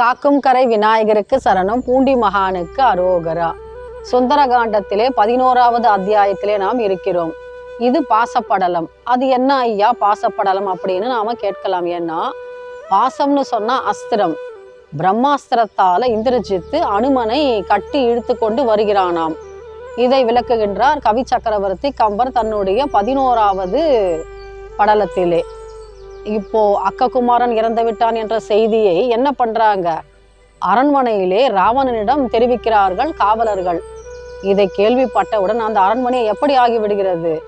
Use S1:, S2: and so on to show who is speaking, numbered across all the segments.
S1: காக்கும் கரை விநாயகருக்கு சரணம் பூண்டி மகானுக்கு அரோகரா. சுந்தரகாண்டத்திலே பதினோராவது அத்தியாயத்திலே நாம் இருக்கிறோம். இது பாசப்படலம். அது என்ன ஐயா பாசப்படலம் அப்படின்னு நாம கேட்கலாம். ஏன்னா பாசம்னு சொன்னா அஸ்திரம். பிரம்மாஸ்திரத்தால இந்திரஜித்து அனுமனை கட்டி இழுத்து கொண்டு வருகிறானாம். இதை விளக்குகின்றார் கவி சக்கரவர்த்தி கம்பர் தன்னுடைய பதினோராவது படலத்திலே. இப்போ அக்ககுமாரன் இறந்து விட்டான் என்ற செய்தியை என்ன பண்றாங்க? அரண்மனையிலே ராவணனிடம் தெரிவிக்கிறார்கள் காவலர்கள். இதை கேள்விப்பட்டவுடன் அந்த அரண்மனை எப்படி ஆகிவிடுகிறது?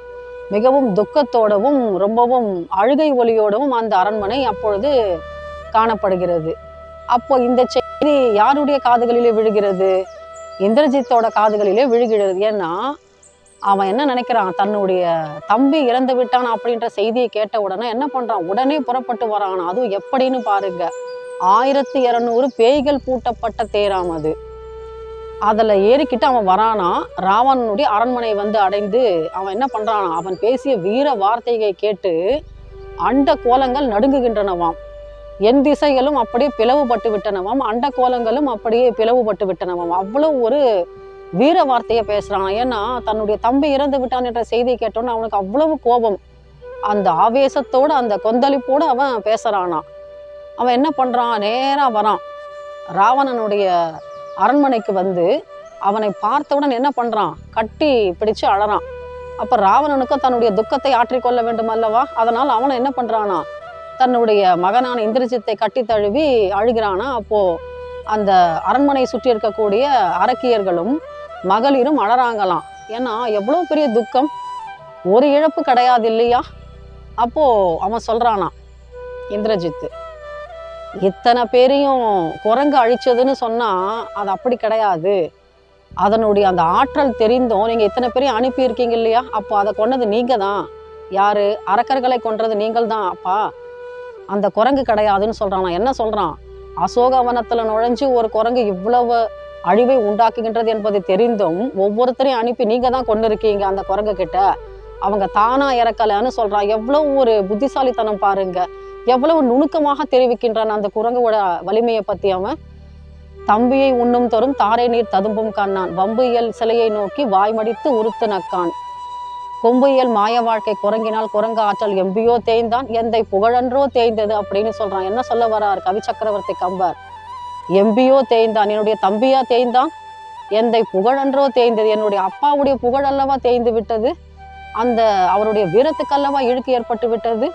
S1: மிகவும் துக்கத்தோடவும் ரொம்பவும் அழுகை ஒலியோடவும் அந்த அரண்மனை அப்பொழுது காணப்படுகிறது. அப்போ இந்த செய்தி யாருடைய காதுகளிலே விழுகிறது? இந்திரஜித்தோட காதுகளிலே விழுகிறது. ஏன்னா அவன் என்ன நினைக்கிறான்? தன்னுடைய தம்பி இறந்து விட்டான் அப்படின்ற செய்தியை கேட்ட உடனே என்ன பண்றான்? உடனே புறப்பட்டு வரான். அதுவும் எப்படின்னு பாருங்க. ஆயிரத்தி இரநூறு பேய்கள் பூட்டப்பட்ட தேராம் அது. அதில் ஏறிக்கிட்டு அவன் வரானா? ராவணனுடைய அரண்மனை வந்து அடைந்து அவன் என்ன பண்ணுறான் அவன் பேசிய வீர வார்த்தையை கேட்டு அண்ட கோலங்கள் நடுங்குகின்றனவாம். என் திசைகளும் அப்படியே பிளவுபட்டு விட்டனவாம். அண்ட கோலங்களும் அப்படியே பிளவுபட்டு விட்டனவாம். அவ்வளோ ஒரு வீர வார்த்தையை பேசுகிறான் ஏன்னா தன்னுடைய தம்பி இறந்து விட்டான் என்ற செய்தி கேட்டோன்னு அவனுக்கு அவ்வளவு கோபம். அந்த ஆவேசத்தோடு அந்த கொந்தளிப்போடு அவன் பேசுகிறானா அவன் என்ன பண்ணுறான் நேராக வரான். ராவணனுடைய அரண்மனைக்கு வந்து அவனை பார்த்தவுடன் என்ன பண்ணுறான் கட்டி பிடிச்சு அழறான். அப்போ ராவணனுக்கும் தன்னுடைய துக்கத்தை ஆற்றிக்கொள்ள வேண்டும் அல்லவா அதனால் அவனை என்ன பண்ணுறானா தன்னுடைய மகனான இந்திரஜித்தை கட்டி தழுவி அழுகிறானா? அப்போது அந்த அரண்மனை சுற்றி இருக்கக்கூடிய அரக்கியர்களும் மகளிரும் அழறாங்களாம். ஏன்னா எவ்வளோ பெரிய துக்கம்? ஒரு இழப்பு கிடையாது இல்லையா? அப்போது அவன் சொல்கிறானா இந்திரஜித்து இத்தனை பேரையும் குரங்கு அழிச்சதுன்னு சொன்னால் அது அப்படி கிடையாது. அதனுடைய அந்த ஆற்றல் தெரிந்தும் நீங்கள் இத்தனை பேரையும் அனுப்பியிருக்கீங்க இல்லையா? அப்போ அதை கொண்டது நீங்கள் தான் யார்? அரக்கர்களை கொன்றது நீங்கள் தான் அப்பா. அந்த குரங்கு கிடையாதுன்னு சொல்கிறானா என்ன சொல்கிறான் அசோகவனத்தில் நுழைஞ்சு ஒரு குரங்கு இவ்வளவு அழிவை உண்டாக்குகின்றது என்பது தெரிந்தும் ஒவ்வொருத்தரையும் அனுப்பி நீங்க தான் கொண்டு இருக்கீங்க அந்த குரங்கு கிட்ட. அவங்க தானா இறக்கலன்னு சொல்கிறான் எவ்வளவு ஒரு புத்திசாலித்தனம் பாருங்க. எவ்வளவு நுணுக்கமாக தெரிவிக்கின்றான் அந்த குரங்கோட வலிமையை பத்தி அவன். தம்பியை உண்ணும் தோறும் தாரை நீர் ததும்பும் கண்ணான். வம்பு இயல் சிலையை நோக்கி வாய்மடித்து உறுத்து நக்கான். கொம்பு இயல் மாய வாழ்க்கை குரங்கினால் குரங்க ஆற்றல் எம்பியோ தேய்ந்தான். எந்தை புகழன்றோ தேய்ந்தது அப்படின்னு சொல்றான். என்ன சொல்ல வரார் கவி சக்கரவர்த்தி கம்பர்? எம்பியோ தேய்ந்தான் என்னுடைய தம்பியா தேய்ந்தான் எந்தை புகழன்றோ தேய்ந்தது என்னுடைய அப்பாவுடைய புகழ் அல்லவா தேய்ந்து விட்டது அந்த அவருடைய வீரத்துக்கல்லவா இழுக்கு ஏற்பட்டு விட்டது.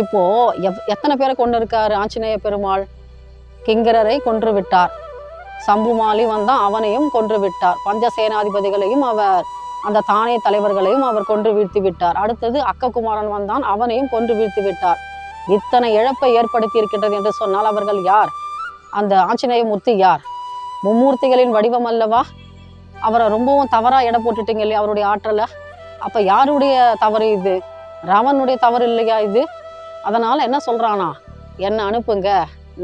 S1: இப்போ எவ் எத்தனை பேரை கொண்டு இருக்காரு ஆஞ்சநேய பெருமாள்? கிங்கரரை கொன்று விட்டார் சம்புமாலி வந்தான் அவனையும் கொன்று விட்டார் பஞ்ச சேனாதிபதிகளையும் அவர் அந்த தானே தலைவர்களையும் அவர் கொன்று வீழ்த்தி விட்டார். அடுத்தது அக்ககுமாரன் வந்தான் அவனையும் கொன்று வீழ்த்தி விட்டார். இத்தனை இழப்பை ஏற்படுத்தி இருக்கின்றது என்று சொன்னால் அவர்கள் யார்? அந்த ஆஞ்சநேய மூர்த்தி யார்? மும்மூர்த்திகளின் வடிவம் அல்லவா? அவரை ரொம்பவும் தவறாக இடம் போட்டுட்டீங்க இல்லையா அவருடைய ஆற்றலை? அப்போ யாருடைய தவறு இது? ராமனுடைய தவறு இல்லையா இது? அதனால் என்ன சொல்கிறானா என்னை அனுப்புங்க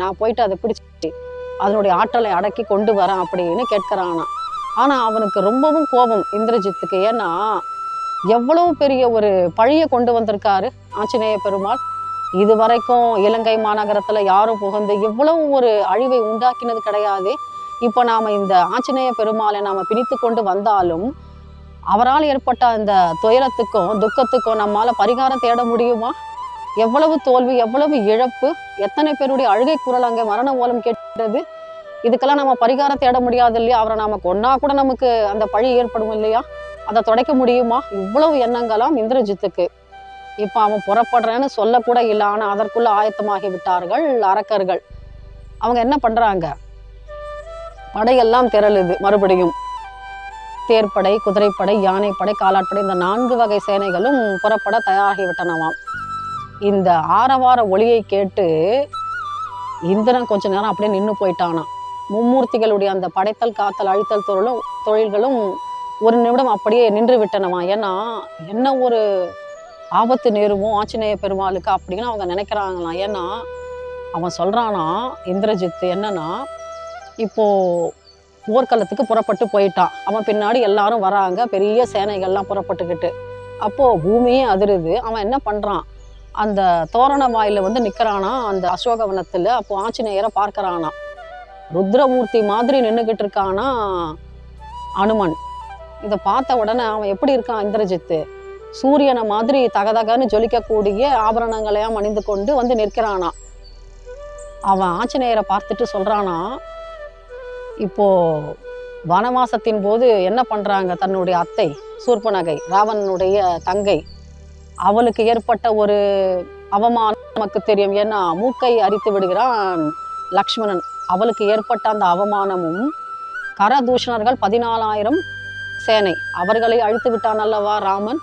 S1: நான் போயிட்டு அதை பிடிச்சிட்டு அதனுடைய ஆற்றலை அடக்கி கொண்டு வரேன் அப்படின்னு கேட்குறானா. ஆனால் அவனுக்கு ரொம்பவும் கோபம் இந்திரஜித்துக்கு. ஏன்னா எவ்வளவு பெரிய ஒரு பழியை கொண்டு வந்திருக்காரு ஆஞ்சநேய பெருமாள். இது வரைக்கும் இலங்கை மாநகரத்துல யாரும் புகுந்து இவ்வளவு ஒரு அழிவை உண்டாக்கினது கிடையாது. இப்போ நாம இந்த ஆஞ்சநேய பெருமாளை நாம பிணித்து கொண்டு வந்தாலும் அவரால் ஏற்பட்ட அந்த துயரத்துக்கும் துக்கத்துக்கும் நம்மால பரிகாரம் தேட முடியுமா? எவ்வளவு தோல்வி எவ்வளவு இழப்பு எத்தனை பேருடைய அழுகை குரல் அங்கே மரண ஓலம் கேட்டது? இதுக்கெல்லாம் நம்ம பரிகாரம் தேட முடியாது இல்லையா? அவரை நாம கொன்னா கூட நமக்கு அந்த பழி ஏற்படும் இல்லையா? அதை துடைக்க முடியுமா? இவ்வளவு எண்ணங்களாம் இந்திரஜித்துக்கு. இப்போ அவன் புறப்படுறேன்னு சொல்லக்கூட இல்லை. ஆனால் அதற்குள்ள ஆயத்தமாகி விட்டார்கள் அரக்கர்கள். அவங்க என்ன பண்ணுறாங்க படையெல்லாம் திரளுது. மறுபடியும் தேர்ப்படை குதிரைப்படை யானைப்படை காலாட்படை இந்த நான்கு வகை சேனைகளும் புறப்பட தயாராகிவிட்டனவாம். இந்த ஆரவார ஒளியை கேட்டு இந்திரன் கொஞ்ச நேரம் அப்படியே நின்று போயிட்டானாம் மும்மூர்த்திகளுடைய அந்த படைத்தல் காத்தல் அழித்தல் தொழிலும் தொழில்களும் ஒரு நிமிடம் அப்படியே நின்று விட்டனவா? ஏன்னா என்ன ஒரு ஆபத்து நேருமோ ஆஞ்சநேய பெருமாளுக்கு அப்படின்னு அவங்க நினைக்கிறாங்களாம். ஏன்னா அவன் சொல்கிறானா இந்திரஜித் என்னன்னா இப்போ போர்க்களத்துக்கு புறப்பட்டு போயிட்டான். அவன் பின்னாடி எல்லாரும் வராங்க பெரிய சேனைகள்லாம் புறப்பட்டுக்கிட்டு. அப்போது பூமியே அதிருது. அவன் என்ன பண்ணுறான் அந்த தோரண வாயில் வந்து நிற்கிறானா அந்த அசோகவனத்தில். அப்போது ஆஞ்சநேயரை பார்க்கறானா. ருத்ரமூர்த்தி மாதிரி நின்றுக்கிட்டு இருக்கானா அனுமன். இதை பார்த்த உடனே அவன் எப்படி இருக்கான் இந்திரஜித்து? சூரியனை மாதிரி தகதகன்னு ஜொலிக்கக்கூடிய ஆபரணங்களையும் அணிந்து கொண்டு வந்து நிற்கிறானா? அவன் ஆஞ்சநேயரை பார்த்துட்டு சொல்கிறானா இப்போ வனவாசத்தின் போது என்ன பண்ணுறாங்க தன்னுடைய அத்தை சூர்பனகை ராவணனுடைய தங்கை? அவளுக்கு ஏற்பட்ட ஒரு அவமானம் நமக்கு தெரியும். ஏன்னா மூக்கை அரித்து விடுகிறான் லக்ஷ்மணன். அவளுக்கு ஏற்பட்ட அந்த அவமானமும் கரதூஷணர்கள் பதினாலாயிரம் சேனை. அவர்களை அழித்து விட்டான் அல்லவா ராமன்?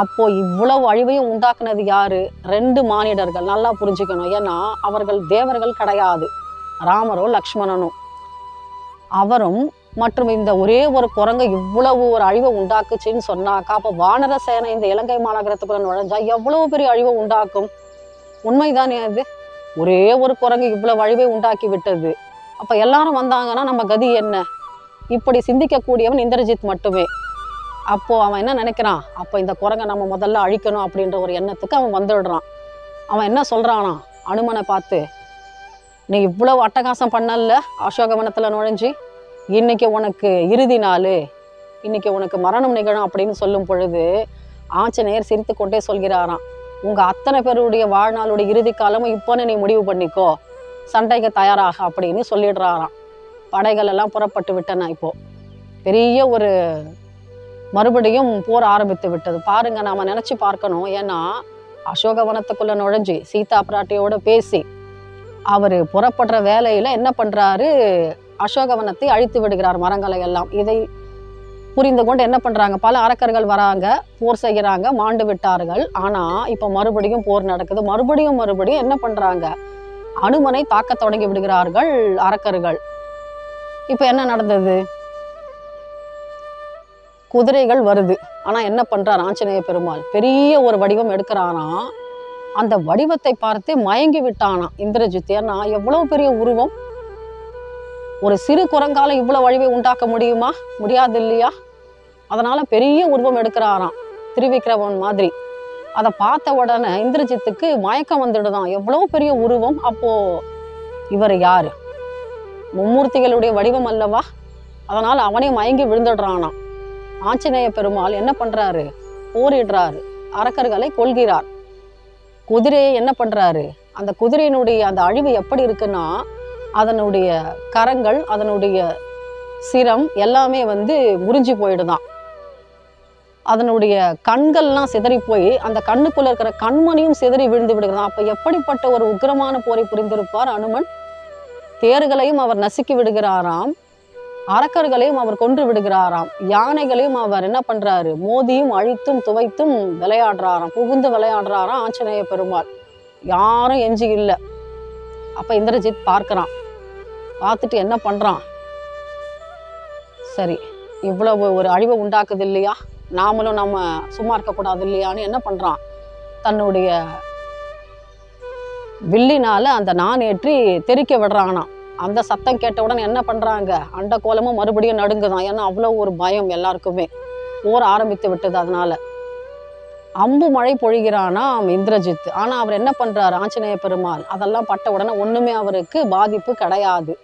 S1: அப்போ இவ்வளவு அழிவையும் உண்டாக்குனது யாரு? ரெண்டு மானிடர்கள். நல்லா புரிஞ்சுக்கணும். ஏன்னா அவர்கள் தேவர்கள் கிடையாது. ராமரோ லக்ஷ்மணனும் அவரும் மற்றும் இந்த ஒரே ஒரு குரங்கு இவ்வளவு ஒரு அழிவை உண்டாக்குச்சுன்னு சொன்னாக்கா அப்போ வானர சேனை இந்த இலங்கை மாநகரத்துக்குள்ள நுழைஞ்சா எவ்வளவு பெரிய அழிவை உண்டாக்கும்? உண்மைதானே அது? ஒரே ஒரு குரங்கு இவ்வளவு அழிவை உண்டாக்கி விட்டது. அப்போ எல்லாரும் வந்தாங்கன்னா நம்ம கதி என்ன? இப்படி சிந்திக்கக்கூடியவன் இந்திரஜித் மட்டுமே. அப்போது அவன் என்ன நினைக்கிறான்? அப்போ இந்த குரங்கை நம்ம முதல்ல அழிக்கணும் அப்படின்ற ஒரு எண்ணத்துக்கு அவன் வந்துடுறான் அவன் என்ன சொல்கிறானா அனுமனை பார்த்து நீ இவ்வளோ அட்டகாசம் பண்ணல அசோகவனத்தில் நுழைஞ்சு? இன்னைக்கு உனக்கு இறுதி நாள். இன்னைக்கு உனக்கு மரணம் நிகழும் அப்படின்னு சொல்லும் பொழுது ஆஞ்சநேயர் சிரித்து கொண்டே சொல்கிறாராம் உங்கள் அத்தனை பேருடைய வாழ்நாளுடைய இறுதி காலமும் இப்போன்னு நீ முடிவு பண்ணிக்கோ. சண்டைக்கு தயாராக அப்படின்னு சொல்லிடுறாராம். படைகள் எல்லாம் புறப்பட்டு விட்டன இப்போ. பெரிய ஒரு மறுபடியும் போர் ஆரம்பித்து விட்டது. பாருங்க நாம நினைச்சு பார்க்கணும். ஏன்னா அசோகவனத்துக்குள்ள நுழைஞ்சு சீதா பிராட்டியோட பேசி அவர் புறப்படுற வேலையில என்ன பண்றாரு? அசோகவனத்தை அழித்து விடுகிறார் மரங்களை எல்லாம். இதை புரிந்து கொண்டு என்ன பண்றாங்க? பல அரக்கர்கள் வராங்க போர் செய்கிறாங்க மாண்டு விட்டார்கள். ஆனா இப்ப மறுபடியும் போர் நடக்குது. மறுபடியும் மறுபடியும் என்ன பண்றாங்க? அனுமனை தாக்க தொடங்கி விடுகிறார்கள் அரக்கர்கள். இப்ப என்ன நடந்தது? குதிரைகள் வருது. ஆனா என்ன பண்றார் ஆஞ்சநேய பெருமாள்? பெரிய ஒரு வடிவம் எடுக்கிறாராம் அந்த வடிவத்தை பார்த்தே மயங்கி விட்டானாம் இந்திரஜித்? ஏன்னா எவ்வளவு பெரிய உருவம்? ஒரு சிறு குரங்கால இவ்வளவு வடிவை உண்டாக்க முடியுமா? முடியாது இல்லையா அதனால பெரிய உருவம் எடுக்கிறாராம். திருவிக்கிரமன் மாதிரி. அதை பார்த்த உடனே இந்திரஜித்துக்கு மயக்கம் வந்துடுதான். எவ்வளவு பெரிய உருவம்? அப்போ இவர் யாரு? மும்மூர்த்திகளுடைய வடிவம் அல்லவா? அதனால் அவனே மயங்கி விழுந்துடுறானாம். ஆஞ்சநேய பெருமாள் என்ன பண்றாரு? போரிடுறாரு. அரக்கர்களை கொள்கிறார் குதிரையை என்ன பண்றாரு? அந்த குதிரையினுடைய அந்த அழிவு எப்படி இருக்குன்னா அதனுடைய கரங்கள் அதனுடைய சிரம் எல்லாமே வந்து முறிஞ்சு போயிடுதான். அதனுடைய கண்கள்லாம் சிதறி போய் அந்த கண்ணுக்குள்ள இருக்கிற கண்மணியும் சிதறி விழுந்து விடுகிறான். அப்ப எப்படிப்பட்ட ஒரு உக்கிரமான போரை புரிந்திருப்பார் அனுமன்? தேர்களையும் அவர் நசுக்கி விடுகிறாராம். அரக்கர்களையும் அவர் கொன்று விடுகிறாராம். யானைகளையும் அவர் என்ன பண்றாரு? மோதியும் அழித்தும் துவைத்தும் விளையாடுறாராம். புகுந்து விளையாடுறாராம் ஆஞ்சநேய பெருமாள். யாரும் எஞ்சி இல்லை அப்ப இந்திரஜித் பார்க்கிறான். பார்த்துட்டு என்ன பண்றான்? சரி இவ்வளவு ஒரு அழிவை உண்டாக்குது இல்லையா? நாமளும் நம்ம சும்மா இருக்கக்கூடாது இல்லையான்னு என்ன பண்றான்? தன்னுடைய வில்லினால அந்த நான் ஏற்றி தெறிக்க விடுறானாம். அந்த சத்தம் கேட்ட உடனே என்ன பண்ணுறாங்க அண்ட கோலமும் மறுபடியும் நடுங்குதான். ஏன்னா அவ்வளோ ஒரு பயம் எல்லாருக்குமே. போர் ஆரம்பித்து விட்டது அதனால். அம்பு மழை பொழிகிறானாம் இந்திரஜித். ஆனால் அவர் என்ன பண்ணுறாரு ஆஞ்சநேய பெருமாள். அதெல்லாம் பட்ட உடனே ஒன்றுமே அவருக்கு பாதிப்பு கிடையாது.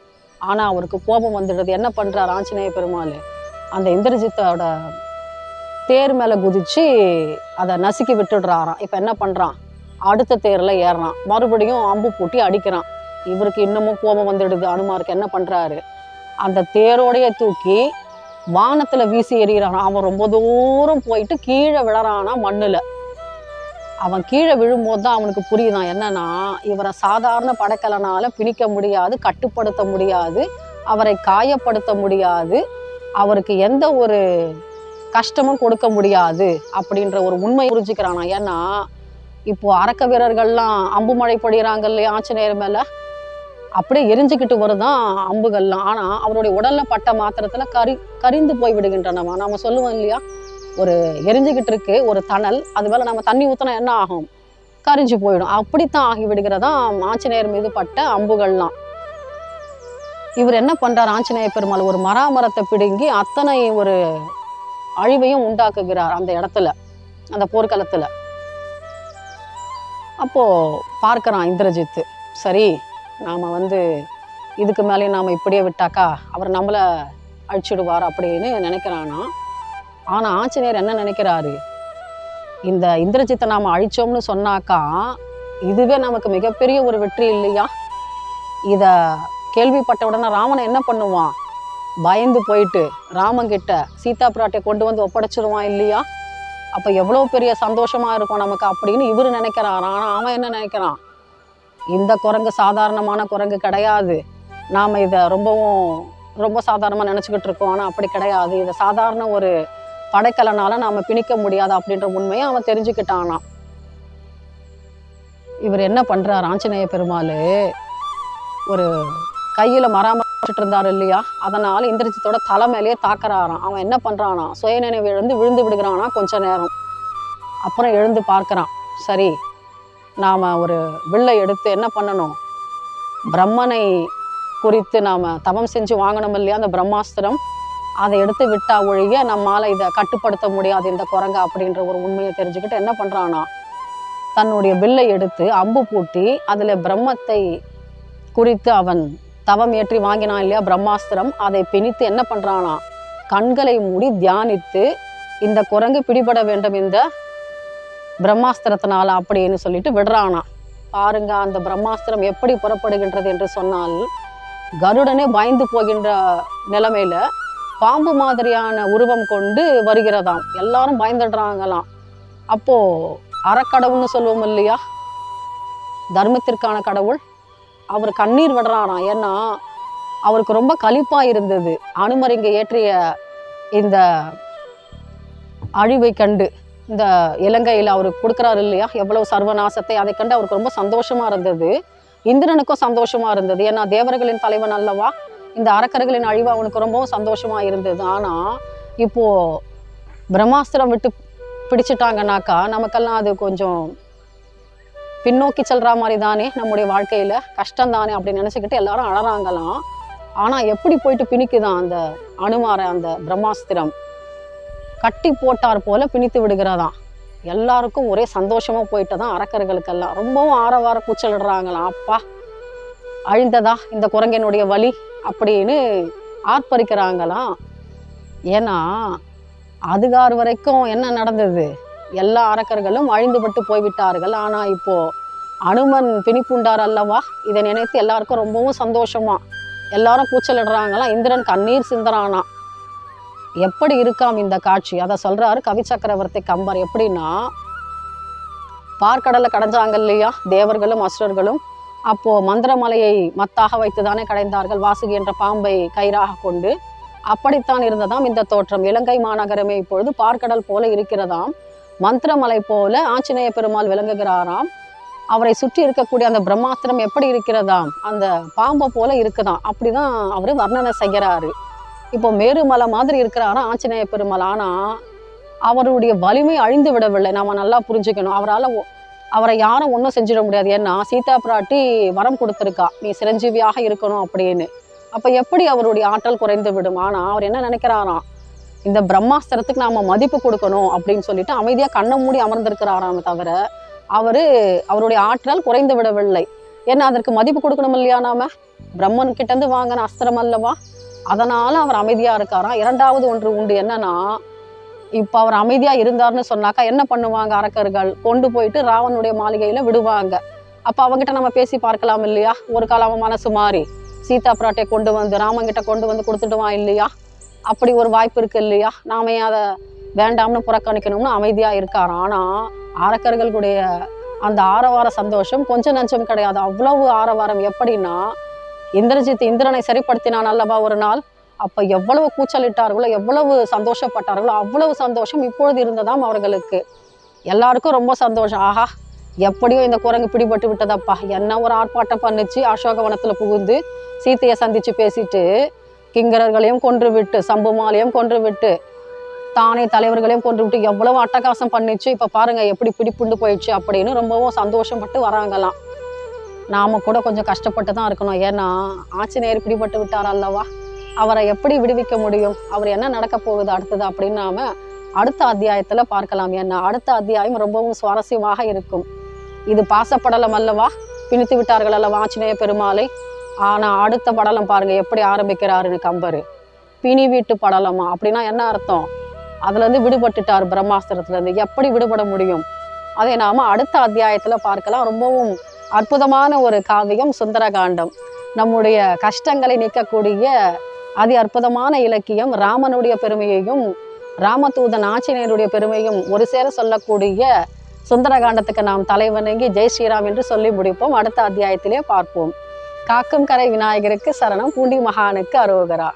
S1: ஆனால் அவருக்கு கோபம் வந்துடுது. என்ன பண்ணுறாரு ஆஞ்சநேய பெருமாள்? அந்த இந்திரஜித்தோட தேர் மேலே குதித்து அதை நசுக்கி விட்டுடுறாராம். இப்போ என்ன பண்ணுறான் அடுத்த தேரில் ஏறுறான். மறுபடியும் அம்பு பூட்டி அடிக்கிறான். இவருக்கு இன்னமும் கோபம் வந்துடுது. அனுமாருக்கு என்ன பண்றாரு? அந்த தேரோடைய தூக்கி வானத்துல வீசி எறிகிறான்? அவன் ரொம்ப தூரம் போயிட்டு கீழே விழறானா மண்ணுல. அவன் கீழே விழும்போது தான் அவனுக்கு புரியுதான் என்னன்னா இவரை சாதாரண படைக்கலனால பிணிக்க முடியாது கட்டுப்படுத்த முடியாது அவரை காயப்படுத்த முடியாது அவருக்கு எந்த ஒரு கஷ்டமும் கொடுக்க முடியாது அப்படின்ற ஒரு உண்மை புரிஞ்சுக்கிறானா? ஏன்னா இப்போ அரக்க வீரர்கள்லாம் அம்பு மழை பொழிகிறாங்க இல்லையா ஆஞ்சநேயர் மேல? அப்படியே எரிஞ்சுக்கிட்டு வருதான் அம்புகள்லாம். ஆனால் அவருடைய உடலில் பட்ட மாத்திரத்தில் கரி கரிந்து போய் விடுகின்றனவா? நாம சொல்லுவோம் இல்லையா? ஒரு எரிஞ்சுக்கிட்டு இருக்கு ஒரு தணல் அது மேலே நம்ம தண்ணி ஊற்றினா என்ன ஆகும்? கரிஞ்சு போயிடும். அப்படித்தான் ஆகி விடுகிறதா ஆஞ்சநேயர் மீது பட்ட அம்புகள்லாம். இவர் என்ன பண்ணுறார் ஆஞ்சநேய பெருமாள் ஒரு மராமரத்தை பிடுங்கி அத்தனை ஒரு அழிவையும் உண்டாக்குகிறார் அந்த இடத்துல அந்த போர்க்களத்தில். அப்போ பார்க்குறான் இந்திரஜித்து. சரி நாம் வந்து இதுக்கு மேலே நாம் இப்படியே விட்டாக்கா அவர் நம்மளை அழிச்சிடுவார் அப்படின்னு நினைக்கிறானா? ஆனால் ஆஞ்சநேயர் என்ன நினைக்கிறாரு? இந்த இந்திரஜித்தை நாம் அழித்தோம்னு சொன்னாக்கா இதுவே நமக்கு மிகப்பெரிய ஒரு வெற்றி இல்லையா? இதை கேள்விப்பட்ட உடனே ராமன் என்ன பண்ணுவான்? பயந்து போயிட்டு ராமங்கிட்ட சீதா பிராட்டியை கொண்டு வந்து ஒப்படைச்சிருவான் இல்லையா? அப்போ எவ்வளோ பெரிய சந்தோஷமாக இருக்கும் நமக்கு அப்படின்னு இவர் நினைக்கிறான் ஆனால் அவன் என்ன நினைக்கிறான்? இந்த குரங்கு சாதாரணமான குரங்கு கிடையாது. நாம் இதை ரொம்பவும் ரொம்ப சாதாரணமாக நினச்சிக்கிட்டு இருக்கோம் ஆனால் அப்படி கிடையாது. இதை சாதாரண ஒரு படைக்கலனால் நாம் பிணிக்க முடியாது அப்படின்ற உண்மையை அவன் தெரிஞ்சுக்கிட்டானாம் இவர் என்ன பண்ணுறார் ஆஞ்சநேய பெருமாள்? ஒரு கையில் மராமரிச்சுட்டு இருந்தார் இல்லையா? அதனால் இந்திரஜித்தோட தலை மேலேயே தாக்குறாராம். அவன் என்ன பண்ணுறானா சுயநினைவு எழுந்து விழுந்து விடுகிறானா கொஞ்ச நேரம். அப்புறம் எழுந்து பார்க்கறான். சரி நாம் ஒரு வில்லை எடுத்து என்ன பண்ணணும்? பிரம்மனை குறித்து நாம் தவம் செஞ்சு வாங்கணும் இல்லையா? அந்த பிரம்மாஸ்திரம். அதை எடுத்து விட்டா ஒழிய நம்மால் இதை கட்டுப்படுத்த முடியாது இந்த குரங்க அப்படின்ற ஒரு உண்மையை தெரிஞ்சுக்கிட்டு என்ன பண்ணுறானா தன்னுடைய வில்லை எடுத்து அம்பு பூட்டி அதில் பிரம்மத்தை குறித்து அவன் தவம் ஏற்றி வாங்கினான் இல்லையா? பிரம்மாஸ்திரம். அதை பிணித்து என்ன பண்ணுறானா கண்களை மூடி தியானித்து இந்த குரங்கு பிடிபட வேண்டும் இந்த பிரம்மாஸ்திரத்தினால அப்படின்னு சொல்லிட்டு விடுறானா. பாருங்க அந்த பிரம்மாஸ்திரம் எப்படி புறப்படுகின்றது என்று சொன்னால் கருடனே பயந்து போகின்ற நிலைமையில பாம்பு மாதிரியான உருவம் கொண்டு வருகிறதாம். எல்லாரும் பயந்துடுறாங்களாம். அப்போ அறக்கடவுள்னு சொல்லுவோம் இல்லையா? தர்மத்திற்கான கடவுள். அவர் கண்ணீர் விடுறாராம் ஏன்னா அவருக்கு ரொம்ப கழிப்பாக இருந்தது. அனுமரிங்க ஏற்றிய இந்த அழிவை கண்டு. இந்த இலங்கையில் அவர் கொடுக்குறாரு இல்லையா? எவ்வளவு சர்வநாசத்தை அதை கண்டு அவருக்கு ரொம்ப சந்தோஷமா இருந்தது. இந்திரனுக்கும் சந்தோஷமா இருந்தது. ஏன்னா தேவர்களின் தலைவன் அல்லவா இந்த அரக்கர்களின் அழிவு அவனுக்கு ரொம்பவும் சந்தோஷமா இருந்தது. ஆனா இப்போ பிரம்மாஸ்திரம் விட்டு பிடிச்சிட்டாங்கனாக்கா நமக்கெல்லாம் அது கொஞ்சம் பின்னோக்கி செல்ற மாதிரி தானே நம்முடைய வாழ்க்கையில. கஷ்டம் தானே அப்படின்னு நினைச்சுக்கிட்டு எல்லாரும் அழறாங்களாம். ஆனா எப்படி போயிட்டு பிணிக்குதான் அந்த அனுமார அந்த பிரம்மாஸ்திரம்? கட்டி போட்டார் போல பிணித்து விடுகிறதாம். எல்லாருக்கும் ஒரே சந்தோஷமா போயிட்டு தான் அரக்கர்களுக்கெல்லாம். ரொம்பவும் ஆரவார கூச்சலிடுறாங்களாம். அப்பா அழிந்ததா இந்த குரங்கனுடைய வலி அப்படின்னு ஆர்ப்பரிக்கிறாங்களாம். ஏன்னா அதுகார் வரைக்கும் என்ன நடந்தது? எல்லா அரக்கர்களும் அழிந்துபட்டு போய்விட்டார்கள். ஆனா இப்போ அனுமன் பிணிப்புண்டார் அல்லவா? இதை நினைத்து எல்லாருக்கும் ரொம்பவும் சந்தோஷமா. எல்லாரும் கூச்சலிடுறாங்களாம். இந்திரன் கண்ணீர் சிந்தறானா எப்படி இருக்காம் இந்த காட்சி? அதை சொல்றாரு கவி சக்கரவர்த்தி கம்பர். எப்படின்னா பார்க்கடலை கடைஞ்சாங்க இல்லையா? தேவர்களும் அசுரர்களும். அப்போ மந்திரமலையை மத்தாக வைத்து தானே கடைந்தார்கள் வாசுகி என்ற பாம்பை கயிறாக கொண்டு. அப்படித்தான் இருந்ததாம் இந்த தோற்றம். இலங்கை மாநகரமே இப்பொழுது பார்க்கடல் போல இருக்கிறதாம். மந்திரமலை போல ஆஞ்சநேய பெருமாள் விளங்குகிறாராம். அவரை சுற்றி இருக்கக்கூடிய அந்த பிரம்மாஸ்திரம் எப்படி இருக்கிறதாம்? அந்த பாம்பை போல இருக்குதாம். அப்படிதான் அவர் வர்ணனை செய்கிறாரு. இப்போ மேருமலை மாதிரி இருக்கிறாரா ஆஞ்சநேய பெருமாள். ஆனா அவருடைய வலிமை அழிந்து விடவில்லை. நாம நல்லா புரிஞ்சுக்கணும். அவரால் அவரை யாரும் ஒன்றும் செஞ்சிட முடியாது. ஏன்னா சீதா பிராட்டி வரம் கொடுத்துருக்கா. நீ சிரஞ்சீவியாக இருக்கணும் அப்படின்னு. அப்போ எப்படி அவருடைய ஆற்றல் குறைந்து விடும்? ஆனா அவர் என்ன நினைக்கிறாராம் இந்த பிரம்மாஸ்திரத்துக்கு நாம மதிப்பு கொடுக்கணும் அப்படின்னு சொல்லிட்டு அமைதியாக கண்ணை மூடி அமர்ந்திருக்கிறாராம் தவிர அவரு அவருடைய ஆற்றல் குறைந்து விடவில்லை. ஏன்னா அதற்கு மதிப்பு கொடுக்கணும் இல்லையா நாம? பிரம்மன் கிட்டேருந்து வாங்கின அஸ்திரம் அல்லவா? அதனால அவர் அமைதியா இருக்காராம். இரண்டாவது ஒன்று உண்டு என்னன்னா இப்போ அவர் அமைதியா இருந்தார்னு சொன்னாக்கா என்ன பண்ணுவாங்க அரக்கர்கள் கொண்டு போயிட்டு ராவனுடைய மாளிகையில விடுவாங்க. அப்போ அவங்ககிட்ட நம்ம பேசி பார்க்கலாம் இல்லையா? ஒரு காலம் அவன் மனசு மாறி சீதா பிராட்டை கொண்டு வந்து ராமங்கிட்ட கொண்டு வந்து கொடுத்துட்டுவான் இல்லையா? அப்படி ஒரு வாய்ப்பு இருக்கு இல்லையா? நாம அதை வேண்டாம்னு புறக்கணிக்கணும்னு அமைதியா இருக்கார்? ஆனா அரக்கர்களுடைய அந்த ஆரவார சந்தோஷம் கொஞ்சம் நஞ்சம் கிடையாது. அவ்வளவு ஆரவாரம் எப்படின்னா இந்திரஜித் இந்திரனை சரிப்படுத்தினான் அல்லவா ஒரு நாள்? அப்ப எவ்வளவு கூச்சலிட்டார்களோ எவ்வளவு சந்தோஷப்பட்டார்களோ அவ்வளவு சந்தோஷம் இப்பொழுது இருந்ததாம் அவர்களுக்கு. எல்லாருக்கும் ரொம்ப சந்தோஷம். ஆஹா எப்படியோ இந்த குரங்கு பிடிபட்டு விட்டதப்பா. என்ன ஒரு ஆர்ப்பாட்டம் பண்ணிச்சு அசோகவனத்துல புகுந்து சீத்தையை சந்திச்சு பேசிட்டு கிங்கரர்களையும் கொன்று விட்டு சம்புமாலையும் கொன்று விட்டு தானே தலைவர்களையும் கொன்று விட்டு எவ்வளவு அட்டகாசம் பண்ணிச்சு. இப்ப பாருங்க எப்படி பிடிப்புண்டு போயிடுச்சு அப்படின்னு ரொம்பவும் சந்தோஷப்பட்டு வராங்களாம். நாம கூட கொஞ்சம் கஷ்டப்பட்டு தான் இருக்கணும். ஏன்னா ஆஞ்சநேயர் பிடிபட்டு விட்டார் அல்லவா அவரை எப்படி விடுவிக்க முடியும்? அவர் என்ன நடக்க போகுது அடுத்தது அப்படின்னு நாம அடுத்த அத்தியாயத்துல பார்க்கலாம். ஏன்னா அடுத்த அத்தியாயம் ரொம்பவும் சுவாரஸ்யமாக இருக்கும். இது பாசப்படலம் அல்லவா? பிணித்து விட்டார்கள் அல்லவா ஆஞ்சநேய பெருமாளை? ஆனா அடுத்த படலம் பாருங்க எப்படி ஆரம்பிக்கிறாருன்னு கம்பர். பிணி வீட்டு படலமா? அப்படின்னா என்ன அர்த்தம்? அதுல இருந்து விடுபட்டுட்டார் பிரம்மாஸ்திரத்துல இருந்து எப்படி விடுபட முடியும்? அதை நாம அடுத்த அத்தியாயத்துல பார்க்கலாம். ரொம்பவும் அற்புதமான ஒரு காவியம் சுந்தரகாண்டம். நம்முடைய கஷ்டங்களை நீக்கக்கூடிய அதி அற்புதமான இலக்கியம் ராமனுடைய பெருமையையும் ராமதூதன் ஆஞ்சநேயருடைய பெருமையும் ஒரு சேர சொல்லக்கூடிய சுந்தரகாண்டத்துக்கு நாம் தலைவணங்கி ஜெய் ஸ்ரீராம் என்று சொல்லி முடிப்போம். அடுத்த அத்தியாயத்திலே பார்ப்போம். காக்கும் கரை விநாயகருக்கு சரணம். பூண்டி மகானுக்கு அரோகரா.